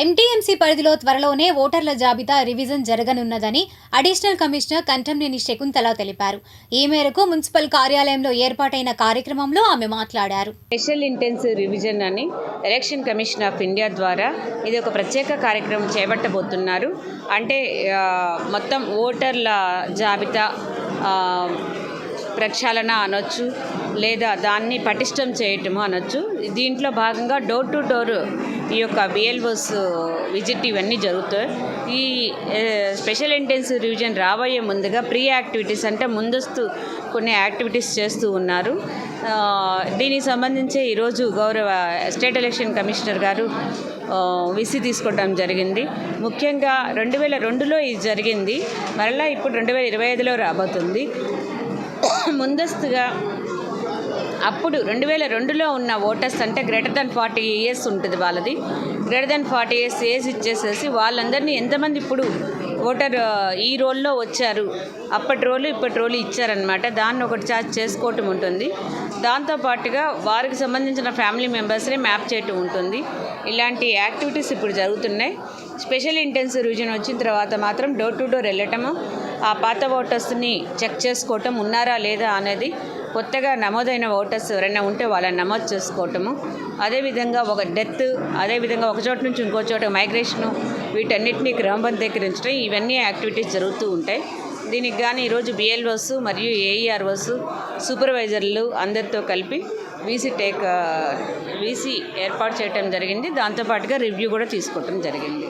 MTMC పరిధిలో త్వరలోనే ఓటర్ల జాబితా రివిజన్ జరగనున్నదని అడిషనల్ కమిషనర్ కంటంనేని శకుంతల తెలిపారు. ఈ మేరకు మున్సిపల్ కార్యాలయంలో ఏర్పాటైన కార్యక్రమంలో ఆమె మాట్లాడారు. స్పెషల్ ఇంటెన్సివ్ రివిజన్ అని ఎలక్షన్ కమిషన్ ఆఫ్ ఇండియా ద్వారా ఇది ఒక ప్రత్యేక కార్యక్రమం చేపట్టబోతున్నారు. అంటే మొత్తం ఓటర్ల జాబితా ప్రక్షాళన అనొచ్చు లేదా దాన్ని పటిష్టం చేయటము అనొచ్చు. దీంట్లో భాగంగా డోర్ టు డోర్ ఈ యొక్క బిఎల్ఓస్ విజిట్ ఇవన్నీ జరుగుతాయి. ఈ స్పెషల్ ఇంటెన్సివ్ రివిజన్ రాబోయే ముందుగా ప్రీ యాక్టివిటీస్ అంటే ముందస్తు కొన్ని యాక్టివిటీస్ చేస్తూ ఉన్నారు. దీనికి సంబంధించి ఈరోజు గౌరవ స్టేట్ ఎలక్షన్ కమిషనర్ గారు విసి తీసుకోవడం జరిగింది. ముఖ్యంగా రెండు వేల రెండులో ఇది జరిగింది. మరలా ఇప్పుడు రెండు వేల ఇరవై ఐదులో రాబోతుంది. ముందస్తుగా అప్పుడు రెండు వేల రెండులో ఉన్న ఓటర్స్ అంటే గ్రేటర్ దెన్ ఫార్టీ ఇయర్స్ ఉంటుంది వాళ్ళది. Greater than forty years age ఇచ్చేసేసి వాళ్ళందరినీ ఎంతమంది ఇప్పుడు ఓటర్ ఈ రోల్లో వచ్చారు అప్పటి రోలు ఇప్పటి రోలు ఇచ్చారనమాట దాన్ని ఒకటి చార్జ్ చేసుకోవటం ఉంటుంది. దాంతోపాటుగా వారికి సంబంధించిన ఫ్యామిలీ మెంబర్స్ని మ్యాప్ చేయటం ఉంటుంది. ఇలాంటి యాక్టివిటీస్ ఇప్పుడు జరుగుతున్నాయి. స్పెషల్ ఇంటెన్సివ్ రివిజన్ వచ్చిన తర్వాత మాత్రం డోర్ టు డోర్ వెళ్ళటము ఆ పాత ఓటర్స్ని చెక్ చేసుకోవటం ఉన్నారా లేదా అనేది కొత్తగా నమోదైన ఓటర్స్ ఎవరైనా ఉంటే వాళ్ళని నమోదు చేసుకోవటము. అదేవిధంగా ఒక డెత్ అదేవిధంగా ఒక చోట నుంచి ఇంకో చోట మైగ్రేషను వీటన్నిటిని క్రమబద్ధీకరించడం ఇవన్నీ యాక్టివిటీస్ జరుగుతూ ఉంటాయి. దీనికి కానీ ఈరోజు బిఎల్ఓస్ మరియు ఏఈఆర్ఓస్ సూపర్వైజర్లు అందరితో కలిపి వీసీ టేక్ వీసీ ఏర్పాటు చేయడం జరిగింది. దాంతోపాటుగా రివ్యూ కూడా తీసుకోవటం జరిగింది.